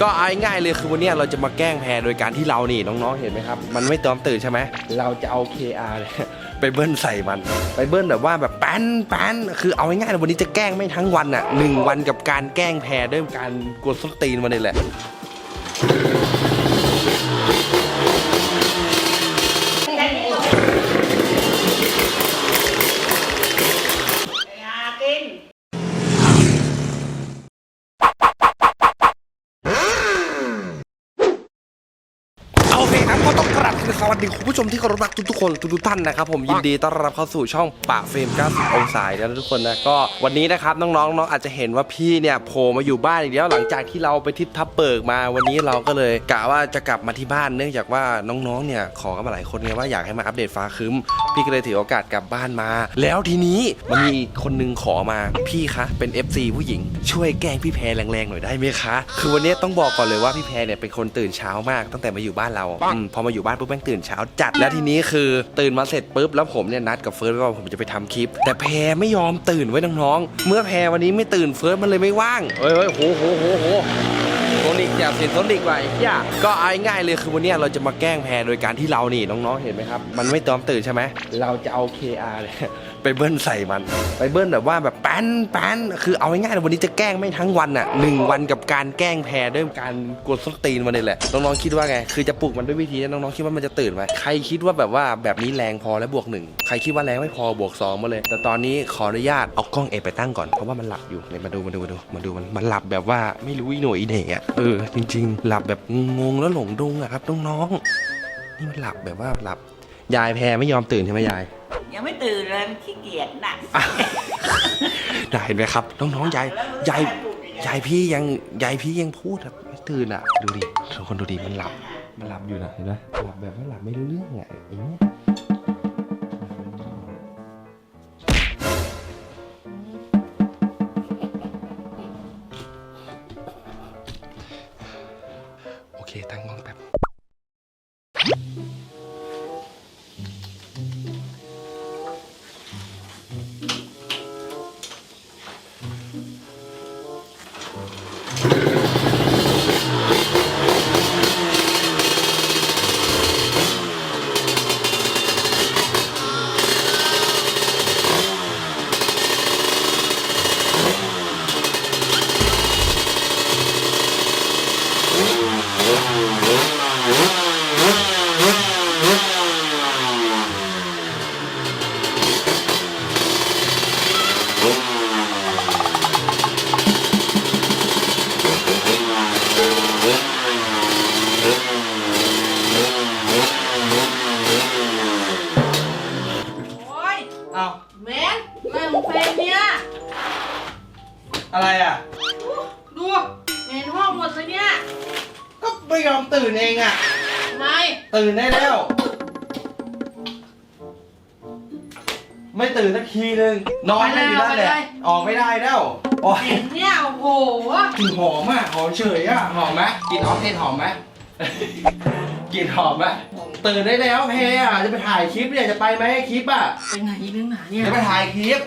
ก็เอาง่ายเลยคือวันนี้เราจะมาแกล้งแพรโดยการที่เรานี่น้องๆเห็นไหมครับ มันไม่ตอมตื่นใช่ไหมเราจะเอา KR เนี่ยไปเบิ้ลใส่มัน ไปเบิ้ลแบบว่าแบบแป้นแป้นคือเอาง่ายๆเลยวันนี้จะแกล้งไม่ทั้งวันอะหนึ่งวันกับการแกล้งแพรด้วยการกวนส้นตีนมันนี่แหละ วัสดีคุณผู้ชมที่เคารพรักทุกๆคนทุกๆท่านนะครับผมยินดีต้อนรับเข้าสู่ช่องปะเฟรม90องศานะทุกคนนะก็วันนี้นะครับน้องๆน้องอาจจะเห็นว่าพี่เนี่ยโผล่มาอยู่บ้านอีกแล้วหลังจากที่เราไปทริปทับเบิกมาวันนี้เราก็เลยกะว่าจะกลับมาที่บ้านเนื่องจากว่าน้องๆเนี่ยขอกันมาหลายคนไงว่าอยากให้มาอัปเดตฟ้าครึ้มพี่ก็เลยถือโอกาสกลับบ้านมา แล้วทีนี้มันมีคนนึงขอมาพี่คะเป็น FC ผู้หญิง ช่วยแกล้งพี่แพรแรงๆหน่อยได้ไหมคะ คือวันนี้ต้องบอกก่อนเลยว่าพี่แพรเนี่ยเป็นคนตื่นเช้ามากตั้งแต่มาอยู่บ้านเราอืมพอมาอยู่บ้านปุ๊บแม่งตื่นเช้าจัดแล้วทีนี้คือตื่นมาเสร็จปุ๊บแล้วผมเนี่ยนัดกับเฟิร์สว่าผมจะไปทำคลิป แต่แพรไม่ยอมตื่นไว้น้องๆเมื่อแพรวันนี้ไม่ตื่นเฟิร์สมันเลยไม่ว่างเฮ้ยเฮ้ยโหโหโหโหโซ นิกอย่าเสียงโซนิกไปอย่าก็เอาง่ายเลยคือวันนี้เราจะมาแกล้งแพรโดยการที่เรานี่น้องๆเห็นไหมครับ มันไม่ตอมตื่นใช่ไหมเราจะเอา KR เนี่ยไปเบิ้ลใส่มัน ไปเบิ้ลแบบว่าแบบแป้นแป้นคือเอาง่ายๆเลยวันนี้จะแกล้งไม่ทั้งวันอะหนึ่งวันกับการแกล้งแพรด้วยการกวนส้นตีนมันนี่แหละน้องๆคิดว่าไงคือจะปลุกมันด้วยวิธีนี้น้องๆคิดว่ามันจะตื่นไหมใครคิดว่าแบบว่าแบบนี้แรงพอแล้วบวกหนึ่งใครคิดว่าแรงไม่พอบวกสองมาเลย แต่ตอนนี้ขออนุญาตเอากล้องเอไปตั้งก่อนเพราะว่ามันหลับอยู่เนี่ยมาดูมาดูมาดูมาดูมันมันหลับแบบว่าไม่รู้อีหน่อีเหน่อะเออ จริง ๆ หลับแบบงงๆแล้วหลงดงอะครับน้องๆนี่มันหลับแบบว่าหลับ ยายแพรไม่ยอมตื่นใช่ไหมยาย ยังไม่ตื่นเลยขี้เกียจน่ะอะ ได้เห็นไหมครับน้องๆยายยายยายพี่ยังยายพี่ยังพูดอะไม่ตื่นอะดูดิทุกคนดูดิมันหลับ มันหลับอยู่นะเห็นไหมหลับแบบว่าหลับไม่รู้เรื่องอะอย่างเงี้ย ตื่นสักทีนึงนอนได้อยู่นั่นแหละออกไม่ได้แล้วโอ้ยเห็นเนี่ยโอ้โหกลิ่นหอมอะหอมเฉยอะหอมไหมกลิ่นออฟเทนหอมไหมกลิ่นหอมไหมตื่นได้แล้วเพอะจะไปถ่ายคลิปเนี่ยจะไปไหมคลิปอะเป็นไงอีกนึงหนาเนี่ยจะไปถ่ายคลิป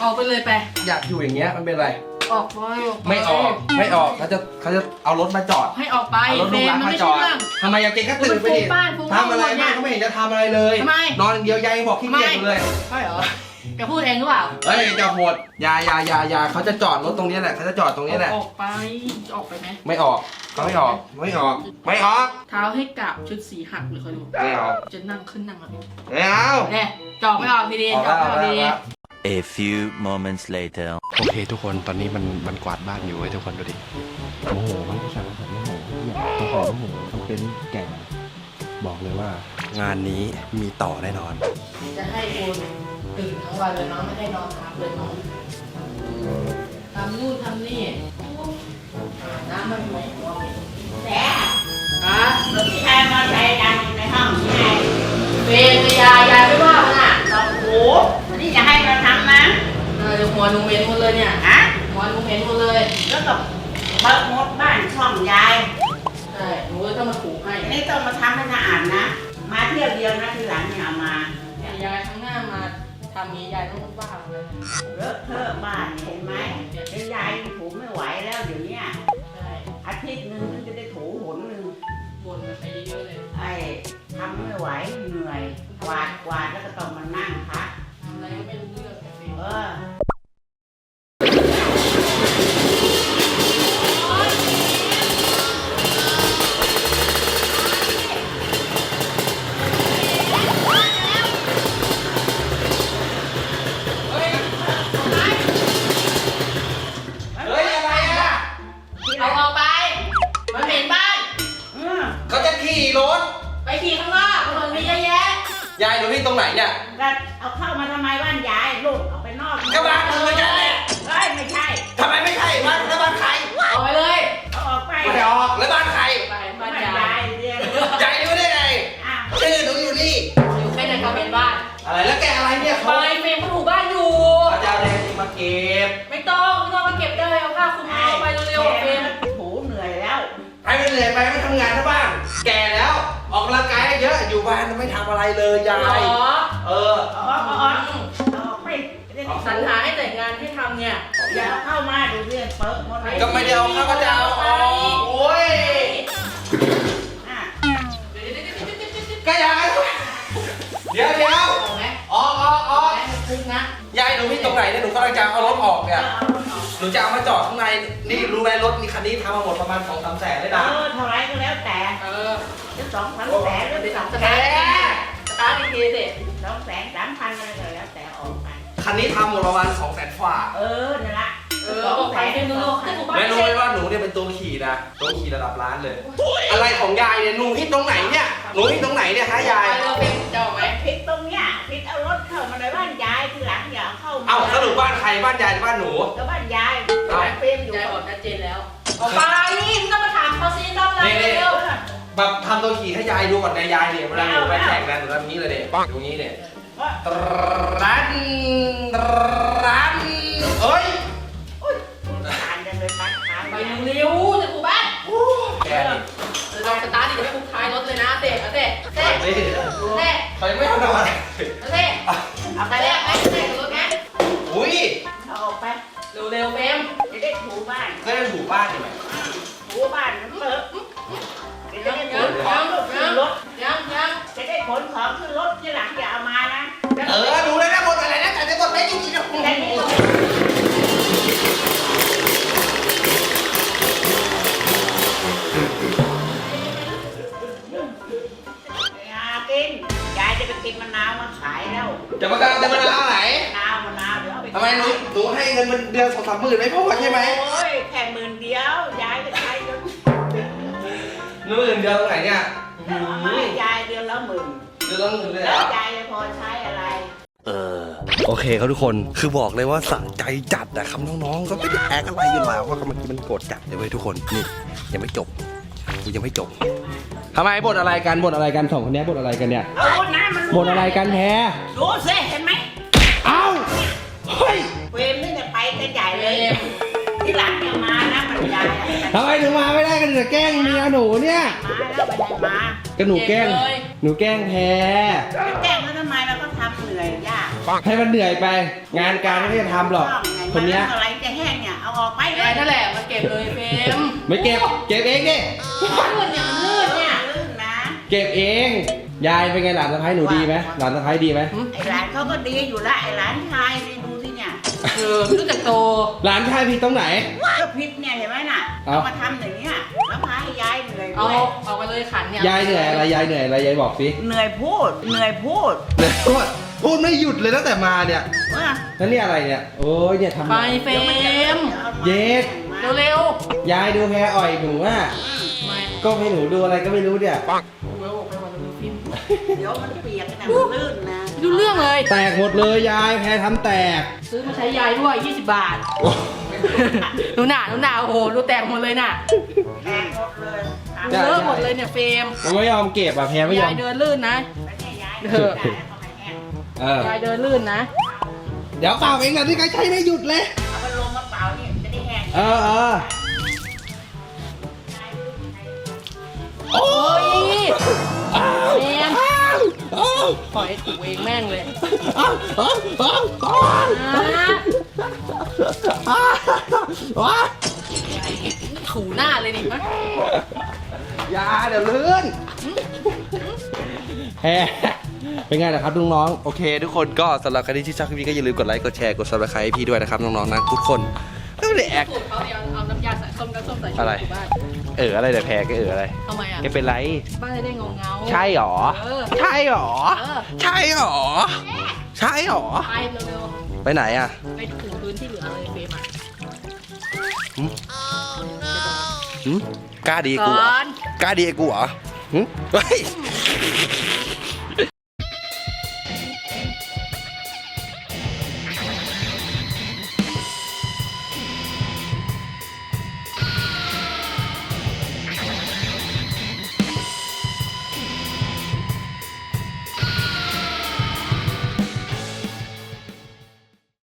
ออกไปเลยไปอยากอยู่อย่างเงี้ยมันเป็นไร ออกไปออกปไม่ออกไม่ออกเขาจะเขาจะเอารถมาจอดให้ออกไปเอารถเฟลูรกมรักมันมาไม่จใช่อดเรื่อง ทำไมยังเก่งก็ตื่นไปดิมันฟุ้งบ้านฟุ้งทำอะไรบ้านหมดเนี่ไม่ยก็ไม่เห็นจะทำอะไรเลยทำไม นอนอย่างเดียวยายบอกขี้เกียจอยู่เลย ใช่เหรอแกพูดเองหรือเปล่าเฮ้ยจะโหดอยาอยาอยาอยาเขาจะจอดรถตรงนี้แหละเขาจะจอดตรงนี้แหละ ออกไปจะออกไปไหมไม่ออกเขาไม่ออกไม่ออกไม่ออกเท้าให้กลับชุดสีหักเลยคอยดูไม่เอาจะนั่งขึ้นนั่งอะไรไม่เอาเนี่ยจอกไม่ออกทีเดียวออกจอกแล้วไม่ออออกกแล้วทีออกเดีแล้วยว A few moments later. โอเคทุกคนตอนนี้มันมันกวาดบ้านอยู่ไว้ยทุกคนดูดิโมโหมันก็สั่งสั่งโมโหเนี่ยต้องใส่โมโหต้องเป็นแก่งบอกเลยว่างานนี้มีต่อแน่นอน จะให้คุณตื่นทั้งวันเลยเนาะไม่ให้นอนพักเลยเนาะทำนู่นทำนี่น้ำมันไหลหัวเหม็ เลยเนี่ยฮะหมอนหนูเห็นหมดเลยแล้วก็เบิกมดบ้านช่องยาย ใช่หนูก็ต้องมาถูให้นี่ต้องมาทำให้สะอาดนะ มาเที่ยวเดียวนะทีหลังอย่าเนี่ยยายครั้งหน้ามาทำนี้ยายต้องบ้าเลยเลอะเทอะบ้านเห็นไหมยายถูไม่ไหวแล้วเดี๋ยวนี้ใช่อาทิตย์หนึ่งจะได้ถูหนึ่งบ่นไปเยอะเลยไอ้ทำไม่ไหวเหนื่อยกวาดกวาดแล้วก็ต้องมานั่ง ที่ตรงไหนเนี่ยก็เอาเข้ามาทำไมบ้านยายลูกเอาไปนอกก็บ้านมึงเหมือนกันแหละเอ้ยไม่ใช่ทำไมไม่ใช่บ้านแล้วบ้านใครเอาไปเลยเอาออกไปไม่ได้ออกแล้วบ้านใครไปบ้าบ้านนยายายยเรียนยายรู้ได้ไงอ้าวชื่อหนูอยู่นี่ อยู่แค่ในคอมเมนต์บ้านอะไรแล้วแกอะไรเนี่ยไปเขาเฟรมเขาถูบ้านอยู่ เขาจะเอาแดงมาเก็บไม่ต้องไม่ต้องมาเก็บได้เอาผ้าคลุมเอาไปเร็วๆเฟรมโหเหนื่อยแล้วให้มันเหนื่อยไปไม่ทำงานที่บ้านำลังกายเยอะอยู่บ้านไม่ทำอะไรเลยยาหรยอเออเอาออกเอาออกเอาออกไปเรียนสรรหาให้แต่งงานให้ทำเนี่ยอย่าเอาเข้ามาดูเรื่องเปิดหมดเลยก็ไม่ได้เอาเข้าก็จะเอาออกโอ้ยอะก็ยายเดี๋ยวเดี๋ยวเอาไหมออกออกออกเอาไหมคุ้มนะยายหนูที่ตรงไหนเนี่ยหนูกำลังจะเอารถออกเนี่ย เอาออกห นูจะเอามาจอดข้างใน นี่รู้ไหมรถมีคันนี้ทำมาหมดประมาณสองสามแสนเลยเอนะอเท่าไรก็แล้วแต่เออจะสองสามแสนหรือไปสสาอมงสแสตาร์ทนสตาร์ทอีกทีสิสองแสนสามพันอะไรก็แล้วแต่ออกไปคันนี้ทำหมดประมาณสองแสนฝ่าเออนั่นละเออบอกไปเฟรมดูๆให้ถูบ้านไม่รู้เสไหมร็จว่าหนูเนี่ยเป็นตัวขี่นะตัวขี่ระดับล้านเลย อะไรของยายเนี่ยหนูที่ตรงไหนเนี่ยหนูที่ตรงไหนเนี่ยฮะยาย เข้ามาเอ้าสรุปบ้านใครบ้านยายหรือบ้านหนูก็บ้านยายเอ้าบ้านเฟรมอยู่ยายบอกชัดเจนแล้วออกไปนี่มึงต้องมาถามเขาซิต้องอะไรนี่ๆเร็วแบบทำตัวขี่ให้ยายดูก่อนในยายเนี่ยเวลาหนูไปแข่งกันหนูทำนี้เลยเนี่ยดูนี้เนี่ยว่าตรันรัน ยังยังจะได้ขนของขึ้นรถทีหลังอย่าเอามานะเออดูเลยนะบทอะไรนะแต่ในบทไม่จริงๆนะแค่นี้ก็อย่ากินยายจะไปกินมะนาวมาขายแล้วจะมาการจะมาเอาไหนมะนาวมะนาวเดี๋ยวเอาไปทำไมหนูหนูให้เงินมันเดือนสองสามหมื่นไม่พอใช่ไหมโอ้ยแค่หมื่นเดียวยายก็ใช้จนหนูเงินเดือนตรงไหนเนี่ย เอามาให้ยายเดือนละหมื่นเดือนละหมื่นเลยเหรแล้วอยายจะพอใช้อะไร Uh. โอเคครับทุกคนคือบอกเลยว่าสะใจจัดนะครับน้องๆก็ไม่ได้แอกอะไรอยู่แล้วเพราะเมื่อกี้มันโกรธจัดเลยเว้ยทุกคนนี่ยังไม่จบกูยังไม่จบทำไมบทอะไรกันบทอะไรกันสองคนนี้บทอะไรกันเนี่ยเอาน้ำมันบทอะไรกันแท้ดูสิเห็น ทำไมถึงมาไม่ได้กันจะแกล้งเมียหนูเนี่ยมาแล้วไปไหนมาก็หนูแกล้ง หนูแกล้งแพ้จะแจ้งแล้วทำไมเราก็ทำเหนื่อยยากให้มันเหนื่อยไป งานการไม่ได้ทำหรอก คนเนี้ยมัอะไรจะแห้งเนี่ย เอาออกไปเลยายนั่นแหละมาเก็บเลยเฟรมไม่เก็บ เก็บเองดิลื่นเนี่ยมันลื่นเนี่ยลื่นนะ เก็บเอง ยายเป็นไงหลานสะพ้ายหนูดีไหมหลานสะพ้ายดีไหมไอ้หลานเขาก็ดีอยู่ละไอ้หลานชายนี่ดูที่เนี่ยเออไม่รู้จักโตหลานชายพี่ตรงไหนก็พิษเนี่ยเห็นไหมน่ะเอาเอามาทำอย่างเนี้ยแล้วพาให้ยายเหนื่อยเอาด้วยเอาไปเลยขันเนี่ยยายเหนื่อยอะไรยายเหนื่อยอะไรยายบอกสิเหนื่อยพูดเหนื่อยพูดเหนื่อยพูดพูดไม่หยุดเลยตั้งแต่มาเนี่ยเออแล้วนี่อะไรเนี่ยโอ้ยเนี่ยทำไปเฟรมเย็ดเร็วยายดูแพรอ่อยหนูอะๆไม่ก็ให้หนูดูอะไรก็ไม่รู้เนี่ย เดี๋ยวมันเปียกนะมันลื่นนะ ไม่รู้เรื่องเลย แตกหมดเลยยายแพรทำแตก ซื้อมาใช้ยายด้วย 20 บาท หนูหนาหนูหนาโอ้โหดูแตกหมดเลยน่ะแตกหมดเลยอะจ้ะเลอะหมดเลยเนี่ยเฟรมมันไม่ยอมเก็บอะแพรไม่ยอยาม ยเดินลื่นนะแล้วเนี่ยยายเออได้แล้วทำไมแห้งเออ ยายเดินลื่นนะ เดี๋ยวเปล่าเองนะที่ใครใช้ไม่หยุดเลย เอาไปลงมาเปล่าเนี่ยจะได้แห้ง เออเออ โอ้ยแมนอ้าวปล่อยให้ถูเองแม่งเลยอ้าวอ้าวอ้าวอ้าวนะอ้าวอ้าวถูหน้าเลยนี่มะอย่าเดี๋ยวลื่นแฮเป็นไงนะครับน้องๆโอเค ทุกคนก็สำหรับใครที่ชอบคลิปนี้ก็อย่าลืมกดไลค์ กดแชร์ กดซับสไครต์ให้พี่ด้วยนะครับ น้องๆนะทุกคนไม่ได้แอค อะไรถูบ้านเอออะไรเดี๋ยวแพ้ก็เอออะไรทำไมอะแกเป็นไร บ้านจะได้เงาเงาๆใช่หรอ เออ ใช่หรอ เออ ใช่หรอ ใช่หรอ ไปเร็วไปไหนอะ ๆไปถูพื้นที่เหลือเลยเฟรมอะหืมหืมกล้าดีก่กูเหรออนกล้าดีกูเหรอหืมเฮ้ยม